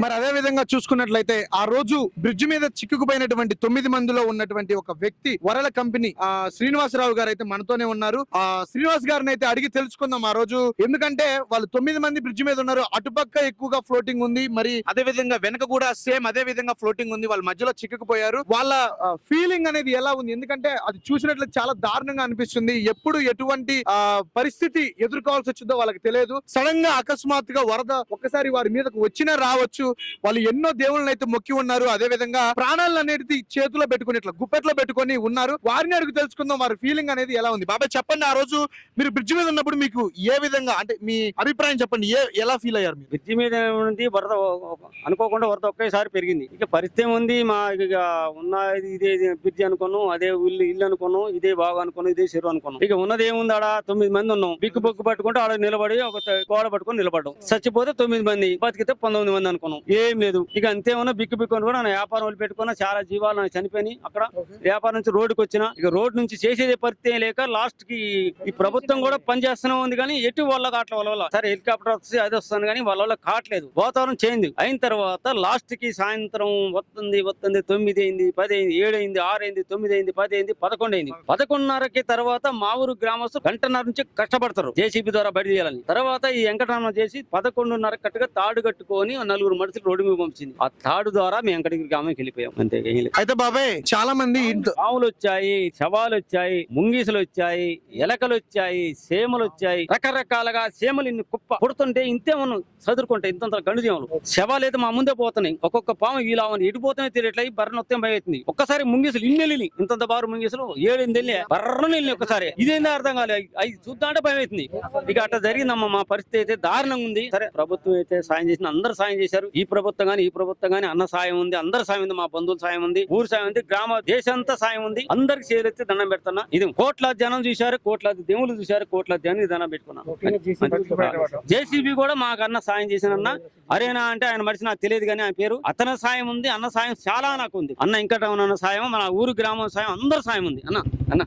మరి అదే విధంగా చూసుకున్నట్లయితే ఆ రోజు బ్రిడ్జ్ మీద చిక్కుకుపోయినటువంటి తొమ్మిది మందిలో ఉన్నటువంటి ఒక వ్యక్తి వరల కంపెనీ ఆ శ్రీనివాసరావు గారు అయితే మనతోనే ఉన్నారు. ఆ శ్రీనివాస్ గారిని అయితే అడిగి తెలుసుకుందాం ఆ రోజు. ఎందుకంటే వాళ్ళు తొమ్మిది మంది బ్రిడ్జ్ మీద ఉన్నారు. అటుపక్క ఎక్కువగా ఫ్లోటింగ్ ఉంది. మరి అదే విధంగా వెనక కూడా సేమ్ అదే విధంగా ఫ్లోటింగ్ ఉంది. వాళ్ళ మధ్యలో చిక్కుకుపోయారు. వాళ్ళ ఫీలింగ్ అనేది ఎలా ఉంది? ఎందుకంటే అది చూసినట్లయితే చాలా దారుణంగా అనిపిస్తుంది. ఎప్పుడు ఎటువంటి ఆ, పరిస్థితి ఎదుర్కోవాల్సి వచ్చిందో వాళ్ళకి తెలియదు. సడన్గా అకస్మాత్తుగా వరద ఒక్కసారి వారి మీదకు వచ్చినా రావచ్చు. వాళ్ళు ఎన్నో దేవుళ్ళని అయితే మొక్కి ఉన్నారు. అదే విధంగా ప్రాణాలను అనేది చేతిలో పెట్టుకుని ఇట్లా గుప్పెట్లో పెట్టుకొని ఉన్నారు. వారిని అడుగు తెలుసుకుందాం వారి ఫీలింగ్ అనేది ఎలా ఉంది? బాబాయ్ చెప్పండి ఆ రోజు మీరు బ్రిడ్జ్ మీద ఉన్నప్పుడు మీకు ఏ విధంగా అంటే మీ అభిప్రాయం చెప్పండి ఏ ఎలా ఫీల్ అయ్యారు మీరు? బ్రిడ్జి మీద ఉంది వరద అనుకోకుండా వరద ఒకేసారి పెరిగింది. ఇక పరిస్థితి ఉంది మా ఇక ఉన్న ఇది- ఇదే ఇది బ్రిడ్జి అనుకున్నాం అదే ఇల్లు ఇల్లు అనుకున్నాం ఇదే బాగా అనుకున్నాం ఇదే చెరువు అనుకున్నాం ఇక ఉన్నది ఏముంది ఆడ? తొమ్మిది మంది ఉన్నాం. బిక్కు బొక్కు పట్టుకుంటే ఆడ నిలబడి ఒక గోడ పట్టుకొని నిలబడ్డాం. చచ్చిపోతే తొమ్మిది మంది బతికితే పంతొమ్మిది మంది అనుకున్నాం ఏం లేదు. ఇక అంతే ఉన్నా బిక్కు బిక్కు అని కూడా నా వ్యాపారం వదిలి పెట్టుకున్నా చాలా జీవాలు నాకు చనిపోయినాయి అక్కడ. వ్యాపారం నుంచి రోడ్డుకి వచ్చిన ఇక రోడ్డు నుంచి చేసేది పరిస్థితి లేక లాస్ట్కి ఈ ప్రభుత్వం కూడా పనిచేస్తూనే ఉంది కానీ ఎటు వాళ్ళ వాళ్ళ వల్ల. సరే హెలికాప్టర్ వస్తే అది వస్తుంది కానీ వాళ్ళ వల్ల కావట్లేదు. వాతావరణం చేంజ్ అయిన తర్వాత లాస్ట్కి సాయంత్రం వస్తుంది వస్తుంది తొమ్మిది అయింది పది అయింది ఏడు అయింది ఆరు అయింది తొమ్మిది అయింది పది అయింది పదకొండు అయింది. పదకొండున్నరకి తర్వాత మా ఊరు గ్రామస్తులు గంటన్నర నుంచి కష్టపడతారు. జేసీబీ ద్వారా బయట చేయాలని తర్వాత ఈ వెంకటరామ చేసి పదకొండున్నర కట్టుగా తాడు కట్టుకొని నలుగురు మనుషులు రోడ్డు మీద పంపించింది. ఆ తాడు ద్వారా మేము వెంకటగిరి గ్రామం వెళ్ళిపోయాం. అంతే. అయితే బాబాయ్ చాలా మంది పాములు వచ్చాయి శవాలు వచ్చాయి ముంగీసులు వచ్చాయి ఎలకలు వచ్చాయి సేమలు వచ్చాయి. రకరకాలుగా సేమలు ఇన్ని కుప్ప పుడుతుంటే ఇంతే మనం చదువుకుంటే ఇంత గండు జీవులు శవాలు అయితే మా ముందే పోతున్నాయి. ఒక్కొక్క పాము ఇలా ఉంది ఎటు పోతున్నాయి తెలియట్లేదు బర్రె నొత్తం భయం అవుతుంది ఒక్కసారి ముంగీసులు ఇన్ని వెళ్ళి ఇంత బారు ముంగీసులు ఏడు వెళ్ళి బర్రను వెళ్ళి ఒక్కసారి. ఇదేందో అర్థం కాలేదు అవి చూద్దా అంటే భయం అవుతుంది ఇక అట్లా జరిగిందమ్మా మా పరిస్థితి అయితే దారుణంగా ఉంది. సరే ప్రభుత్వం అయితే సాయం చేసిన అందరు సాయం చేశారు. ఈ ప్రభుత్వం గాని ఈ ప్రభుత్వం గాని అన్న సాయం ఉంది అందరి సాయం ఉంది మా బంధువుల సాయం ఉంది ఊరు సాయం ఉంది గ్రామ దేశంతా సాయం ఉంది. అందరికి చేరెత్తి దండం పెడుతున్నా. ఇది కోట్లాది జనం చూశారు కోట్లాది దేవుళ్ళు చూశారు కోట్లాది జనం దండం పెట్టుకున్నాం. జేసీబీ కూడా మాకు అన్న సాయం చేసిన అన్న అరేనా అంటే ఆయన మనిషి నాకు తెలియదు కానీ ఆయన పేరు. అతని సాయం ఉంది అన్న సాయం చాలా నాకు ఉంది. అన్న ఇంకా అన్న సాయం మన ఊరు గ్రామం సాయం అందరి సాయం ఉంది. అన్న అన్న.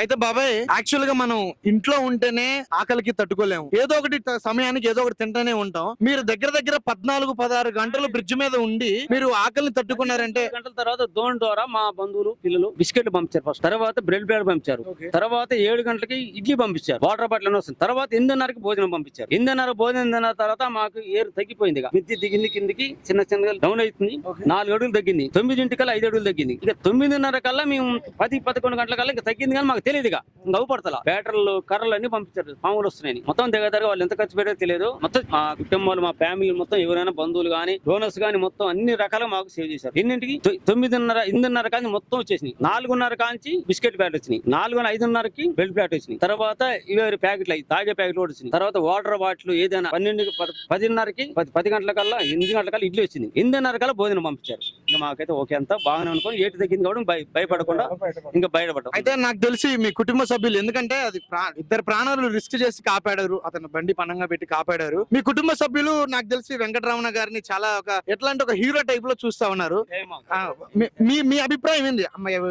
అయితే బాబాయ్ యాక్చువల్గా మనం ఇంట్లో ఉంటేనే ఆకలికి తట్టుకోలేము. ఏదో ఒకటి సమయానికి ఏదో ఒకటి తింటానే ఉంటాం. మీరు దగ్గర దగ్గర పద్నాలుగు పదహారు గంటలు బ్రిడ్జ్ మీద ఉండి మీరు ఆకలిని తట్టుకున్నారంటే గంటల తర్వాత దోణి ద్వారా మా బంధువులు పిల్లలు బిస్కెట్లు పంపించారు ఫస్ట్ తర్వాత బ్రెడ్ బ్రెడ్ పంపించారు. తర్వాత ఏడు గంటలకి ఇడ్లీ పంపించారు. వాటర్ బాటిల్ వస్తుంది. తర్వాత ఎనిమిదిన్నరకి భోజనం పంపించారు. ఎనిమిదిన్నర భోజనం తిన్న తర్వాత మాకు ఏరు తగ్గిపోయింది. మిద్ది దిగింది కిందికి చిన్న చిన్నగా డౌన్ అవుతుంది. నాలుగు అడుగులు తగ్గింది. తొమ్మిదింటికల్లా ఐదు అడుగులు తగ్గింది. ఇక తొమ్మిదిన్నర కల్లా మేము పది పదకొండు గంటల కల్లా ఇంకా తగ్గింది కానీ మాకు తెలియదు ఇక. ఇంకా అవుపడతలా. బ్యాటర్లు కర్రలు అన్ని పంపించారు. పాములు వస్తున్నాయి. మొత్తం దగ్గర వాళ్ళు ఎంత ఖర్చు పెట్టారో తెలియదు. మొత్తం మా కుటుంబాలు మా ఫ్యామిలీ మొత్తం ఎవరైనా బంధువులు కానీ డోనర్స్ కానీ మొత్తం అన్ని రకాలుగా మాకు సేవ్ చేశారు. ఎన్నింటికి? తొమ్మిదిన్నర ఎనిమిదిన్నర కానీ మొత్తం వచ్చేసినాయి. నాలుగున్నర కాంచి బిస్కెట్ ప్యాకెట్ వచ్చినాయి. నాలుగున్నర ఐదున్నరకి బెల్ట్ ప్యాకెట్ వచ్చినాయి. తర్వాత ఇవి ప్యాకెట్లు అయ్యి తాగే ప్యాకెట్లు కూడా వచ్చినాయి. తర్వాత వాటర్ బాటిల్ ఏదైనా పన్నెండు పదిన్నరకి పది పది గంటల కల్లా ఎనిమిది గంటల కల్లా ఇడ్లీ వచ్చింది. ఎనిమిదిన్నర కల్లా భోజనం పంపించారు. ఇంకా మాకైతే ఓకే అంతా. బాగానే అనుకోని ఏటు తగ్గింది కూడా భయ- భయపడకుండా ఇంకా బయటపడ్డాం. అయితే నాకు తెలిసి మీ కుటుంబ సభ్యులు ఎందుకంటే అది ప్రా- ఇద్దరు ప్రాణాలు రిస్క్ చేసి కాపాడారు అతను బండి పనంగా పెట్టి కాపాడారు. మీ కుటుంబ సభ్యులు నాకు తెలిసి వెంకటరమణ గారిని చాలా ఒక ఎట్లాంటి ఒక హీరో టైప్లో చూస్తా ఉన్నారు. ఆ, మీ- మీ మీ అభిప్రాయం ఏంది?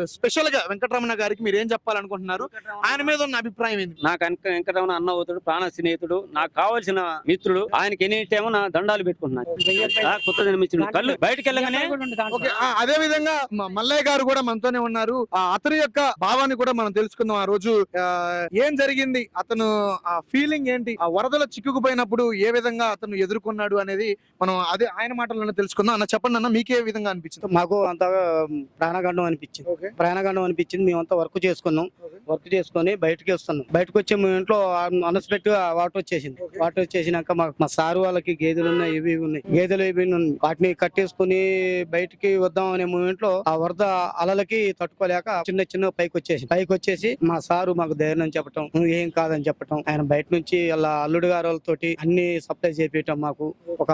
స్పెషల్గా వెంకటరమణ గారికి మీరు ఏం చెప్పాలనుకుంటున్నారు? ఆయన మీద ఉన్న అభిప్రాయం ఏంది? నాకు వెంక వెంకటరమణ అన్న అవుతాడు ప్రాణ స్నేహితుడు నాకు కావాల్సిన మిత్రుడు ఆయనకి ఎనీ టైం నా దండాలు పెట్టుకుంటున్నాను. ఆ, కొత్త కళ్ళు బయటకు వెళ్ళగానే అదే విధంగా మ- మల్లయ్య గారు కూడా మనతోనే ఉన్నారు. ఆ, అతని యొక్క భావాన్ని కూడా మనం తెలుసుకుందాం ఆ రోజు. ఏం జరిగింది? అతను ఆ ఫీలింగ్ ఏంటి? ఆ వరదలో చిక్కుకుపోయినప్పుడు ఏ విధంగా అతను ఎదుర్కొన్నాడు అనేది మనం అదే ఆయన మాటల్లోనే తెలుసుకుందాం. అన్న చెప్పండి అన్న మీకే విధంగా అనిపించింది? మాకు అంత ప్రాణగండం అనిపించింది. ప్రాణగండం అనిపించింది. మేమంతా వర్క్ చేసుకున్నాం. వర్క్ చేసుకొని బయటకి వస్తున్నాం. బయటకు వచ్చే మేము ఇంట్లో అన్ఎక్స్పెక్ట్ వాటర్ వచ్చేసింది. వాటర్ వచ్చేసినాక మా మా సారు వాళ్ళకి గేదెలు ఉన్నాయి ఇవి ఉన్నాయి. గేదెలు ఇవి ఉన్నాయి. వాటిని కట్టేసుకుని బయటికి వద్దాం అనే మూమెంట్లో ఆ వరద అలలకి తట్టుకోలేక చిన్న చిన్న పైకి వచ్చేసి పైకి వచ్చేసి మా సారు మాకు ధైర్యం చెప్పటం ఏం కాదని చెప్పటం. ఆయన బయట నుంచి అలా అల్లుడు గారు వాళ్ళతోటి అన్ని సప్లై చేపించటం మాకు ఒక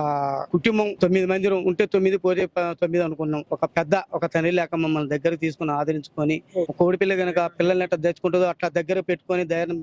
కుటుంబం తొమ్మిది మంది ఉంటే తొమ్మిది పోతే తొమ్మిది అనుకున్నాం. ఒక పెద్ద ఒక తండ్రి లేక మమ్మల్ని దగ్గర తీసుకుని ఆదరించుకొని కోడి పిల్ల గనక పిల్లల్ని ఎట్లా తెచ్చుకుంటుందో అట్లా దగ్గర పెట్టుకొని ధైర్యం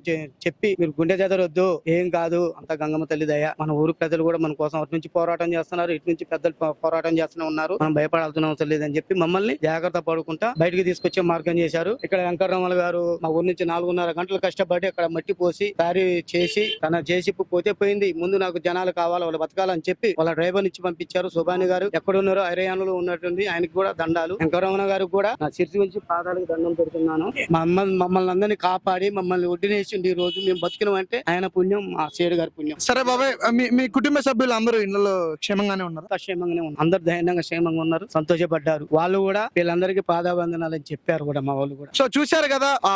చెప్పి మీరు గుండె చెదరొద్దు ఏం కాదు అంత గంగమ్మ తల్లి దయ. మన ఊరు ప్రజలు కూడా మన కోసం అటు నుంచి పోరాటం చేస్తున్నారు ఇటు నుంచి పెద్దలు పోరాటం చేస్తూనే ఉన్నారు. మనం భయపడాల్సిన భయపడాల్సిన అవసరం లేదని చెప్పి మమ్మల్ని జాగ్రత్త పడుకుంటా బయటికి తీసుకొచ్చే మార్గం చేశారు. ఇక్కడ వెంకటరమణ గారు మా ఊరి నుంచి నాలుగున్నర గంటలు కష్టపడి అక్కడ మట్టి పోసి దారి చేసి తన చేసి పోతే పోయింది. ముందు నాకు జనాలు కావాలి వాళ్ళు బతకాలని చెప్పి వాళ్ళ డ్రైవర్ ఇచ్చి పంపించారు. సుబాని గారు ఎక్కడున్నారో హర్యానాలో ఉన్నట్టుంది ఆయనకి కూడా దండాలు. వెంకటరమణ గారికి కూడా నా శిరసి నుంచి పాదాలకు దండం పెడుతున్నాను. మమ్మల్ని మమ్మల్ని అందరినీ కాపాడి మమ్మల్ని ఒడ్డినేసిండి ఈ రోజు. మేము బతికినాం అంటే ఆయన పుణ్యం మా సేడు గారి పుణ్యం. సరే బాబాయ్ మీ కుటుంబ సభ్యులు అందరూ ఇళ్ళలో క్షేమంగానే ఉన్నారు? క్షేమంగానే ఉన్నారు. అందరు ధైర్యంగా క్షేమంగా ఉన్నారు. సంతోషపడ్డారు. వాళ్ళు కూడా వీళ్ళందరికీ పాదాబంధనాలు అని చెప్పారు కూడా మా వాళ్ళు కూడా. సో చూశారు కదా ఆ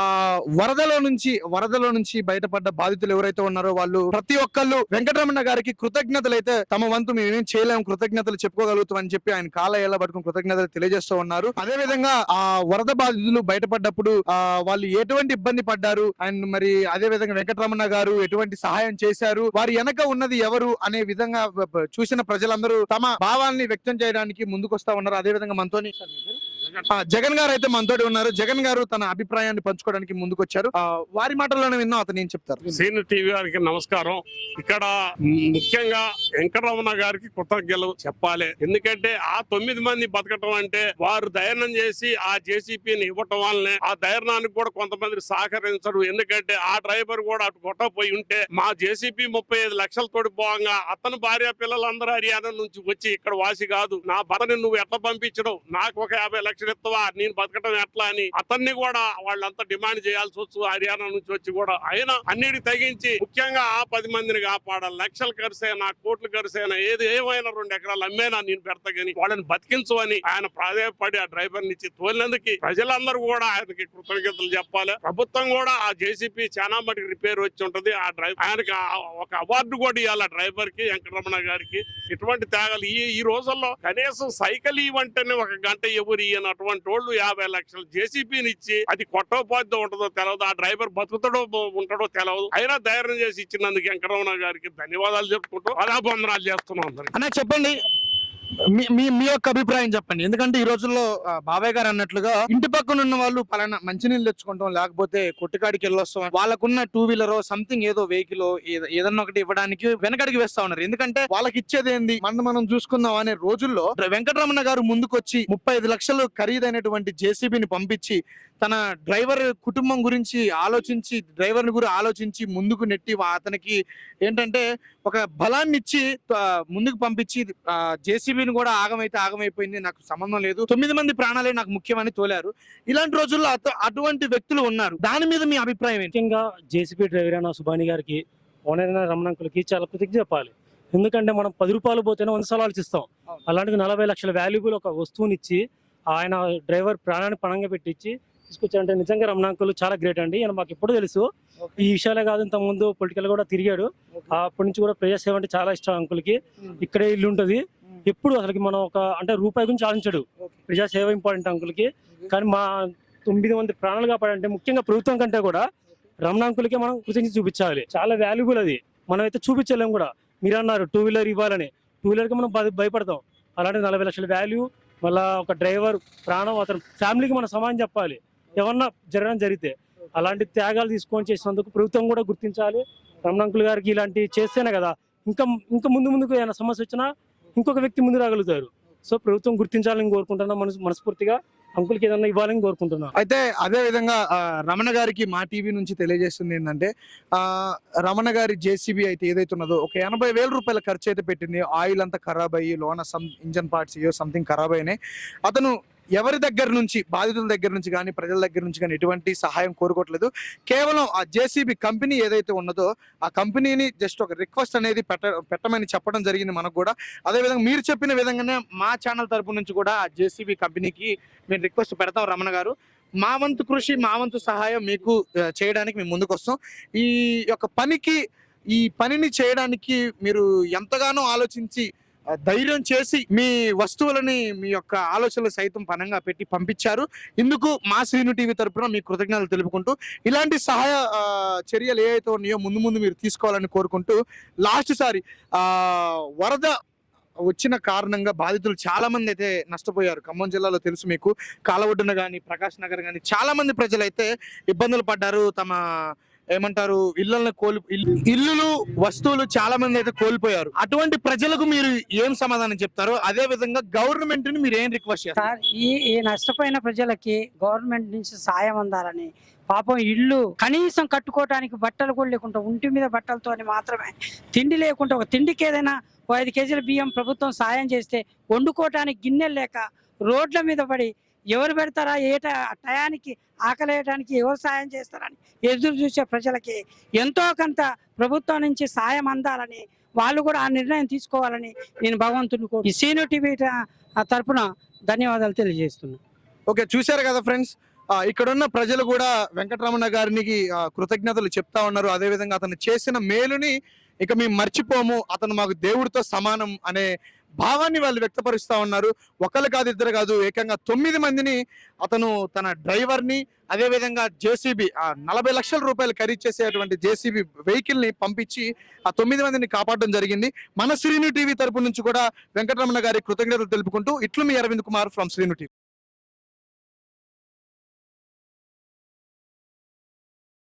వరదలో నుంచి వరదలో నుంచి బయటపడ్డ బాధితులు ఎవరైతే ఉన్నారో వాళ్ళు ప్రతి ఒక్కళ్ళు వెంకటరమణ గారికి కృతజ్ఞతలు అయితే తమ వంతు మేమేం చేయలేము కృతజ్ఞతలు చెప్పుకోగలుగుతాం అని చెప్పి ఆయన కాళ్ళ ఏళ్ళ పట్టుకుని కృతజ్ఞతలు తెలియజేస్తూ ఉన్నారు. అదే విధంగా ఆ వరద బాధితులు బయటపడ్డప్పుడు ఆ వాళ్ళు ఎటువంటి ఇబ్బంది పడ్డారు? అండ్ మరి అదే విధంగా వెంకటరమణ గారు ఎటువంటి సహాయం చేశారు? వారి వెనక ఉన్నది ఎవరు? అనే విధంగా చూసిన ప్రజలందరూ తమ భావాల్ని వ్యక్తం చేయడానికి ముందుకొస్తా ఉన్నారు. అదే విధంగా మనతోని ఆ, జగన్ గారు అయితే మనతోటి ఉన్నారు. జగన్ గారు తన అభిప్రాయాన్ని పంచుకోవడానికి ముందుకొచ్చారు. వచ్చారు వారి మాటల్లోనే విన్నాం అతను ఏం చెప్తారు? సీనియర్ టీవీ గారికి నమస్కారం. ఇక్కడ ముఖ్యంగా వెంకటరమణ గారికి కృతజ్ఞతలు చెప్పాలి. ఎందుకంటే ఆ తొమ్మిది మంది బతకటం అంటే వారు దయనం చేసి ఆ జేసీపీని ఇవ్వటం వల్లనే ఆ దయనానికి కూడా కొంతమంది సహకరించరు. ఎందుకంటే ఆ డ్రైవర్ కూడా అటు కొట్టపోయి ఉంటే మా జేసీపీ ముప్పై ఐదు లక్షలు పోగా అతను భార్య పిల్లలందరూ హర్యానా నుంచి వచ్చి ఇక్కడ వాసి కాదు. నా భర్తని నువ్వు ఎట్లా పంపించడం? నాకు ఒక యాభై లక్షలు ఇస్తావా నేను బతకటం ఎట్లా అని అతన్ని కూడా వాళ్ళంతా డిమాండ్ చేయాల్సి వచ్చు హర్యానా నుంచి వచ్చి కూడా అయినా అన్నిటి తగ్గించి ముఖ్యంగా ఆ పది మందిని కాపాడాలి. లక్షలు ఖర్చైనా కోట్లు ఖర్చైనా ఏది ఏమైనా రెండు ఎకరాలు అమ్మేనా నేను పెడతాగని వాళ్ళని బతికించు అని ఆయన ప్రాధాయపడి ఆ డ్రైవర్ నుంచి తోలినందుకు ప్రజలందరూ కూడా ఆయనకి కృతజ్ఞతలు చెప్పాలి. ప్రభుత్వం కూడా ఆ జేసీపీ చాలా మటుకు రిపేర్ వచ్చి ఉంటది. ఆ డ్రైవర్ ఆయనకి ఒక అవార్డు కూడా ఇవ్వాలి ఆ డ్రైవర్కి వెంకటరమణ గారికి. ఇటువంటి త్యాగాలు ఈ ఈ రోజుల్లో కనీసం సైకిల్ ఇవ్వంటేనే ఒక గంట ఎవరు ఈయన అటువంటి వాళ్ళు యాభై లక్షలు జేసీపీని ఇచ్చి అది కొట్టకపోతే ఉంటుందో తెలియదు ఆ డ్రైవర్ బతుకుతాడో ఉంటాడో తెలియదు అయినా ధైర్యం చేసి ఇచ్చినందుకు వెంకటరమణ గారికి ధన్యవాదాలు చెప్పుకుంటూ పదాబంధనాలు చేస్తున్నాం అందరికి. అన్న చెప్పండి. మీ మీ మీ యొక్క అభిప్రాయం చెప్పండి. ఎందుకంటే ఈ రోజుల్లో బాబాయ్ గారు అన్నట్లుగా ఇంటి పక్కన ఉన్న వాళ్ళు పలానా మంచినీళ్ళు తెచ్చుకుంటాం లేకపోతే కొట్టుకాడికి వెళ్ళొస్తాం వాళ్ళకున్న టూ వీలర్ సంథింగ్ ఏదో వెహికల్ ఏదన్నా ఒకటి ఇవ్వడానికి వెనకడికి వేస్తా ఉన్నారు. ఎందుకంటే వాళ్ళకి ఇచ్చేది ఏంది? మనం మనం చూసుకుందాం అనే రోజుల్లో వెంకటరమణ గారు ముందుకొచ్చి ముప్పై ఐదు లక్షలు ఖరీదైనటువంటి జేసీబీని పంపించి తన డ్రైవర్ కుటుంబం గురించి ఆలోచించి డ్రైవర్ గురి ఆలోచించి ముందుకు నెట్టి అతనికి ఏంటంటే ఒక బలాన్ని ఇచ్చి ముందుకు పంపించి జేసీబీని కూడా ఆగమైతే ఆగమైపోయింది నాకు సంబంధం లేదు. తొమ్మిది మంది ప్రాణాలే నాకు ముఖ్యమని తోలారు. ఇలాంటి రోజుల్లో అటువంటి వ్యక్తులు ఉన్నారు. దాని మీద మీ అభిప్రాయం ఏంటి? ముఖ్యంగా జేసీబీ డ్రైవర్ అయిన సుబాని గారికి ఓనర్ అయిన రమణంకులకి చాలా కృతజ్ఞత చెప్పాలి. ఎందుకంటే మనం పది రూపాయలు పోతేనే వంద సార్లు ఆలోచిస్తాం. అలాంటిది నలభై లక్షల వాల్యుబుల్ ఒక వస్తువుని ఇచ్చి ఆయన డ్రైవర్ ప్రాణాన్ని పణంగా పెట్టించి తీసుకొచ్చారంటే నిజంగా రమణాంకులు చాలా గ్రేట్ అండి. ఆయన మాకు ఎప్పుడు తెలుసు. ఈ విషయాలే కాదు ఇంత ముందు పొలిటికల్ కూడా తిరిగాడు. అప్పటి నుంచి కూడా ప్రజాసేవ అంటే చాలా ఇష్టం అంకుల్కి. ఇక్కడే ఇల్లు ఉంటది. ఎప్పుడు అసలుకి మనం ఒక అంటే రూపాయి గురించి ఆలోచించడు. ప్రజాసేవ ఇంపార్టెంట్ అంకుల్కి. కానీ మా తొమ్మిది మంది ప్రాణాలు కాపాడంటే ముఖ్యంగా ప్రభుత్వం కంటే కూడా రమణాంకులకే మనం కృతజ్ఞత చూపించాలి. చాలా వాల్యుబుల్ అది. మనం అయితే చూపించలేము కూడా. మీరు అన్నారు టూ వీలర్ ఇవ్వాలని. టూ వీలర్కి మనం భయ- భయపడతాం. అలాంటి నలభై లక్షల వాల్యూ మళ్ళా ఒక డ్రైవర్ ప్రాణం అతను ఫ్యామిలీకి మనం సమానం చెప్పాలి. ఏమన్నా జరగడం జరిగితే. అలాంటి త్యాగాలు తీసుకొని చేసినందుకు ప్రభుత్వం కూడా గుర్తించాలి. రమణాంకుల్ గారికి ఇలాంటి చేస్తేనే కదా. ఇంకా ఇంకా ముందు ముందుకు ఏమైనా సమస్య వచ్చినా ఇంకొక వ్యక్తి ముందు రాగలుగుతారు. సో ప్రభుత్వం గుర్తించాలని కోరుకుంటున్నా మనసు మనస్ఫూర్తిగా అంకుల్కి ఏదన్నా ఇవ్వాలని కోరుకుంటున్నా. అయితే అదే విధంగా రమణ గారికి మా టీవీ నుంచి తెలియజేస్తుంది ఏంటంటే రమణ గారి జేసీబీ అయితే ఏదైతే ఉన్నదో ఒక ఎనభై వేల రూపాయల ఖర్చు అయితే పెట్టింది. ఆయిల్ అంతా ఖరాబ్ అయ్యి లోన సమ్ ఇంజన్ పార్ట్స్ ఏవో సంథింగ్ ఖరాబ్ అయినాయి. అతను ఎవరి దగ్గర నుంచి బాధితుల దగ్గర నుంచి కానీ ప్రజల దగ్గర నుంచి కానీ ఎటువంటి సహాయం కోరుకోవట్లేదు. కేవలం ఆ జేసీబీ కంపెనీ ఏదైతే ఉన్నదో ఆ కంపెనీని జస్ట్ ఒక రిక్వెస్ట్ అనేది పెట్ట పెట్టమని చెప్పడం జరిగింది మనకు కూడా. అదేవిధంగా మీరు చెప్పిన విధంగానే మా ఛానల్ తరపు నుంచి కూడా ఆ జేసీబీ కంపెనీకి మేము రిక్వెస్ట్ పెడతాం రమణ గారు. మా వంతు కృషి మా వంతు సహాయం మీకు చేయడానికి మేము ముందుకు వస్తాం ఈ యొక్క పనికి ఈ పనిని చేయడానికి మీరు ఎంతగానో ఆలోచించి ధైర్యం చేసి మీ వస్తువులని మీ యొక్క ఆలోచనలు సైతం పనంగా పెట్టి పంపించారు. ఇందుకు మా శ్రీను టీవీ తరపున మీ కృతజ్ఞతలు తెలుపుకుంటూ ఇలాంటి సహాయ చర్యలు ఏవైతే ఉన్నాయో ముందు ముందు మీరు తీసుకోవాలని కోరుకుంటూ లాస్ట్ సారి వరద వచ్చిన కారణంగా బాధితులు చాలా మంది అయితే నష్టపోయారు. ఖమ్మం జిల్లాలో తెలుసు మీకు. కాలవడ్డున కానీ ప్రకాష్ నగర్ కానీ చాలా మంది ప్రజలు అయితే ఇబ్బందులు పడ్డారు. తమ ఏమంటారు ఇళ్ళని కోల్పో ఇల్లు- ఇల్లులు వస్తువులు చాలా మంది అయితే కోల్పోయారు. అటువంటి ప్రజలకు మీరు ఏం సమాధానం చెప్తారు? అదే విధంగా గవర్నమెంట్ని మీరు ఏం రిక్వెస్ట్ చేస్తారు? సార్ ఈ ఈ నష్టపోయిన ప్రజలకి గవర్నమెంట్ నుంచి సాయం అందాలని పాపం ఇల్లు కనీసం కట్టుకోవడానికి బట్టలు కూడా లేకుండా ఒంటి మీద బట్టలతో మాత్రమే తిండి లేకుండా ఒక తిండికి ఏదైనా ఓ ఐదు కేజీల బియ్యం ప్రభుత్వం సాయం చేస్తే వండుకోవటానికి గిన్నెలు లేక రోడ్ల మీద పడి ఎవరు పెడతారా? ఏ టయానికి ఆకలేయడానికి ఎవరు సాయం చేస్తారని ఎదురు చూసే ప్రజలకి ఎంతో కొంత ప్రభుత్వం నుంచి సాయం అందాలని వాళ్ళు కూడా ఆ నిర్ణయం తీసుకోవాలని నేను భగవంతుని కో- ఈ సీను టీవీ తరపున ధన్యవాదాలు తెలియజేస్తున్నాను ఓకే చూశారు కదా ఫ్రెండ్స్? ఇక్కడున్న ప్రజలు కూడా వెంకటరమణ గారికి కృతజ్ఞతలు చెప్తా ఉన్నారు. అదే విధంగా అతను చేసిన మేలుని ఇక మేము మర్చిపోము. అతను మాకు దేవుడితో సమానం అనే భావాన్ని వాళ్ళు వ్యక్తపరుస్తా ఉన్నారు. ఒకరు కాదు ఇద్దరు కాదు ఏకంగా తొమ్మిది మందిని అతను తన డ్రైవర్ని అదే విధంగా జేసీబీ నలభై లక్షల రూపాయలు ఖరీదు చేసేటువంటి జేసీబీ వెహికల్ని పంపించి ఆ తొమ్మిది మందిని కాపాడడం జరిగింది. మన శ్రీను టీవీ తరపు నుంచి కూడా వెంకటరమణ గారి కృతజ్ఞతలు తెలుపుకుంటూ ఇట్లు మీ అరవింద్ కుమార్ ఫ్రమ్ శ్రీను టీవీ.